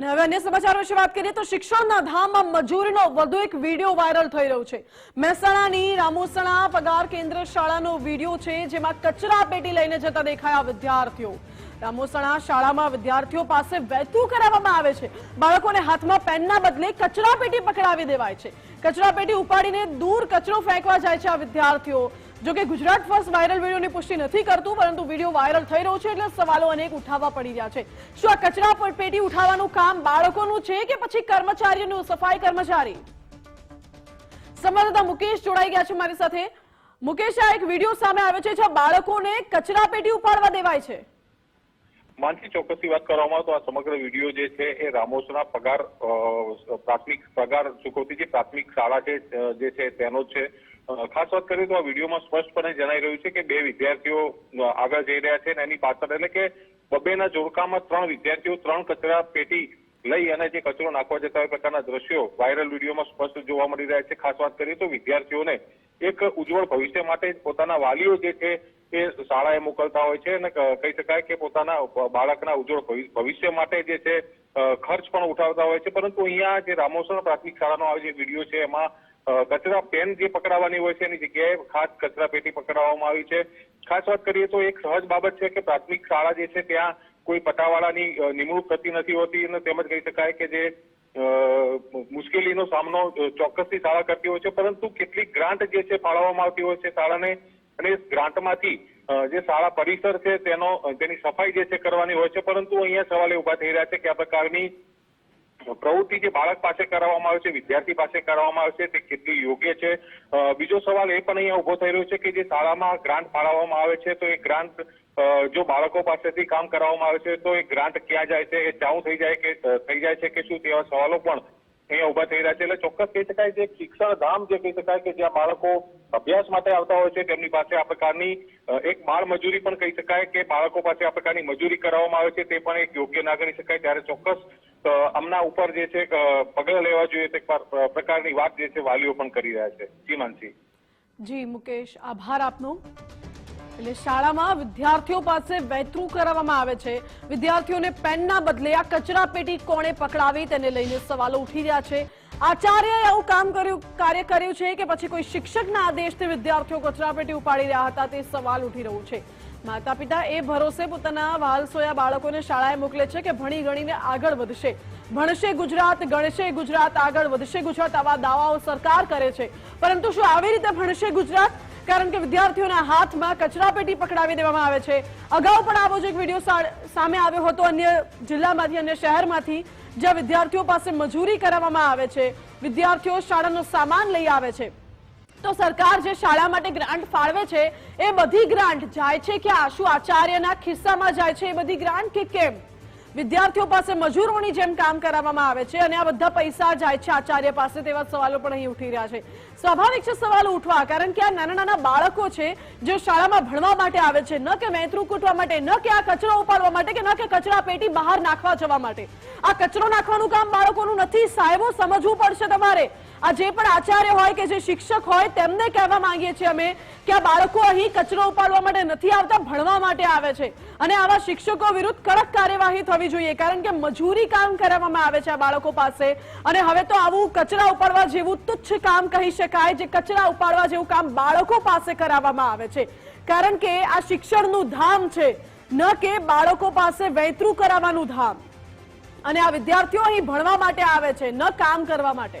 અને હવે અન્ય સમાચારો વિશે વાત કરીએ તો શિક્ષણના ધામમાં મજૂરીનો વધુ એક વીડિયો વાયરલ થઈ રહ્યો છે. મહેસાણાની રામોસણા પગાર કેન્દ્ર શાળાનો વીડિયો છે જેમાં કચરા પેટી લઈને જતા દેખાયા વિદ્યાર્થીઓ. રામોસણા શાળામાં વિદ્યાર્થીઓ પાસે વહેતું કરાવવામાં આવે છે. બાળકોને હાથમાં પેનના બદલે કચરા પેટી પકડાવી દેવાય છે. કચરા પેટી ઉપાડીને દૂર કચરો ફેંકવા જાય છે આ વિદ્યાર્થીઓ. જો કે ગુજરાત ફર્સ્ટ વાયરલ વિડીયોની પુષ્ટિ નથી કરતું, પરંતુ વીડિયો વાયરલ થઈ રહ્યો છે એટલે સવાલો અનેક ઉઠાવવા પડી રહ્યા છે. શું આ કચરા પેટી ઉઠાવવાનું કામ બાળકોનું છે કે પછી કર્મચારીઓનું? સફાઈ કર્મચારી. સંવાદદાતા મુકેશ જોડાઈ ગયા છે મારી સાથે. મુકેશ, આ એક વીડિયો સામે આવ્યો છે જ્યાં બાળકોને કચરા પેટી ઉપાડવા દેવાય છે. માનસી ચોક્કસથી વાત કરવામાં તો આ સમગ્ર વીડિયો જે છે એ રામોસના પગાર પ્રાથમિક પગાર ચૂકવતી જે પ્રાથમિક શાળા છે જે છે તેનો છે. ખાસ વાત કરીએ તો આ વિડીયોમાં સ્પષ્ટપણે જણાઈ રહ્યું છે કે બે વિદ્યાર્થીઓ આગળ જઈ રહ્યા છે અને એની પાછળ એટલે કે બબેના જોડકામાં ત્રણ વિદ્યાર્થીઓ ત્રણ કચરા પેટી લઈ અને જે કચરો નાખવા જતા હોય પ્રકારના દ્રશ્યો વાયરલ વિડીયોમાં સ્પષ્ટ જોવા મળી રહ્યા છે. ખાસ વાત કરીએ તો વિદ્યાર્થીઓને એક ઉજ્જવળ ભવિષ્ય માટે પોતાના વાલીઓ જે છે એ શાળાએ મોકલતા હોય છે અને કહી શકાય કે પોતાના બાળકના ઉજ્જવળ ભવિષ્ય માટે જે છે ખર્ચ પણ ઉઠાવતા હોય છે. પરંતુ અહીંયા જે રામોસર પ્રાથમિક શાળાનો આ જે વીડિયો છે, એમાં કચરા પેન જે પકડાવવાની હોય છે, એની જગ્યાએ ખાસ કચરા પેટી પકડાવવામાં આવી છે. ખાસ વાત કરીએ તો એક સહજ બાબત છે કે પ્રાથમિક શાળા જે છે, ત્યાં કોઈ પટાવાળાની નિમણૂક થતી નથી હોતી અને તેમજ કહી શકાય કે જે મુશ્કેલીનો સામનો ચોક્કસથી શાળા કરતી હોય છે. પરંતુ કેટલીક ગ્રાન્ટ જે છે, ફાળવવામાં આવતી હોય છે શાળાને અને ગ્રાન્ટમાંથી જે શાળા પરિસર છે, તેનો તેની સફાઈ જે છે, કરવાની હોય છે. પરંતુ અહીંયા સવાલ એ ઊભા થઈ રહ્યા છે કે આ પ્રકારની પ્રવૃત્તિ જે બાળક પાસે કરાવવામાં આવે છે, વિદ્યાર્થી પાસે કરાવવામાં આવે છે, તે કેટલી યોગ્ય છે? બીજો સવાલ એ પણ અહીંયા ઊભો થઈ રહ્યો છે કે જે શાળામાં ગ્રાન્ટ ફાળવવામાં આવે છે, તો એ ગ્રાન્ટ જો બાળકો પાસેથી કામ કરાવવામાં આવે છે, તો એ ગ્રાન્ટ ક્યાં જાય છે? એ ચાઉ થઈ જાય કે થઈ જાય છે કે શું? તેવા સવાલો પણ અહીંયા ઊભા થઈ રહ્યા છે. એટલે ચોક્કસ કહી શકાય છે શિક્ષણ ધામ જે કહી શકાય કે જ્યાં બાળકો અભ્યાસ માટે આવતા હોય છે, તેમની પાસે આ પ્રકારની એક બાળ મજૂરી પણ કહી શકાય કે બાળકો પાસે આ પ્રકારની મજૂરી કરાવવામાં આવે છે, તે પણ એક યોગ્ય ના ગણી શકાય. ત્યારે ચોક્કસ આમના ઉપર જે છે પગલા લેવા જોઈએ પ્રકારની વાત જે છે વાલીઓ પણ કરી રહ્યા છે. જી જી, મુકેશ, આભાર આપનો. એટલે શાળામાં વિદ્યાર્થીઓ પાસે વહેતું કરાવવામાં આવે છે. વિદ્યાર્થીઓને પેનના બદલે આ કચરા પેટી કોણે પકડાવી તેને લઈને સવાલો ઉઠી રહ્યા છે. આચાર્યએ આવું કામ કર્યું, કાર્ય કર્યું છે કે પછી કોઈ શિક્ષકના આદેશથી વિદ્યાર્થીઓ કચરા પેટી ઉપાડી રહ્યા હતા તે સવાલ ઉઠી રહ્યું છે. માતા પિતા એ ભરોસે પોતાના વાલસોયા બાળકોને શાળાએ મોકલે છે કે ભણી ગણીને આગળ વધશે. ભણશે ગુજરાત, ગણશે ગુજરાત, આગળ વધશે ગુજરાત આવા દાવાઓ સરકાર કરે છે. પરંતુ શું આવી રીતે ભણશે ગુજરાત? કારણ કે વિદ્યાર્થીઓના હાથમાં કચરાપેટી પકડાવી દેવામાં આવે છે. અગાઉ પણ આવો જ એક વીડિયો સામે આવ્યો હતો. અન્ય જિલ્લામાંથી, અન્ય શહેરમાંથી, જ્યાં વિદ્યાર્થીઓ પાસે મજૂરી કરાવવામાં આવે છે. વિદ્યાર્થીઓ શાળાનો સામાન લઈ આવે છે. તો સરકાર જે શાળા માટે ગ્રાન્ટ ફાળવે છે, એ બધી ગ્રાન્ટ જાય છે કે આશુ આચાર્યના ખિસ્સામાં જાય છે એ બધી ગ્રાન્ટ કે કેમ? વિદ્યાર્થીઓ પાસે મજૂરોની જેમ કામ કરાવવામાં આવે છે અને આ બધા પૈસા જાય છે આચાર્ય પાસે તેવા સવાલો પણ અહીં ઉઠી રહ્યા છે. સ્વાભાવિક છે સવાલો ઉઠવા, કારણ કે આ નાના નાના બાળકો છે જે શાળામાં ભણવા માટે આવે છે, ન કે મૈત્રુ કૂટવા માટે, ન કે આ કચરો ઉપાડવા માટે કે ન કે કચરા પેટી બહાર નાખવા જવા માટે. આ કચરો નાખવાનું કામ બાળકોનું નથી. સાહેબો, સમજવું પડશે તમારે. આ જે પણ આચાર્ય હોય કે જે શિક્ષક હોય, તેમને કહેવા માંગીએ છીએ અમે કે આ બાળકો અહીં કચરો ઉપાડવા માટે નથી આવતા, ભણવા માટે આવે છે. અને આવા શિક્ષકો વિરુદ્ધ કડક કાર્યવાહી થવી જોઈએ, કારણ કે મજૂરી કામ કરાવવામાં આવે છે આ બાળકો પાસે. અને હવે તો આવું કચરા ઉપાડવા જેવું તુચ્છ કામ કહી શકાય, જે કચરા ઉપાડવા જેવું કામ બાળકો પાસે કરાવવામાં આવે છે. કારણ કે આ શિક્ષણનું ધામ છે. ન કે બાળકો પાસે વૈતરું કરાવવાનું ધામ. અને આ વિદ્યાર્થીઓ અહીં ભણવા માટે આવે છે ન કામ કરવા માટે.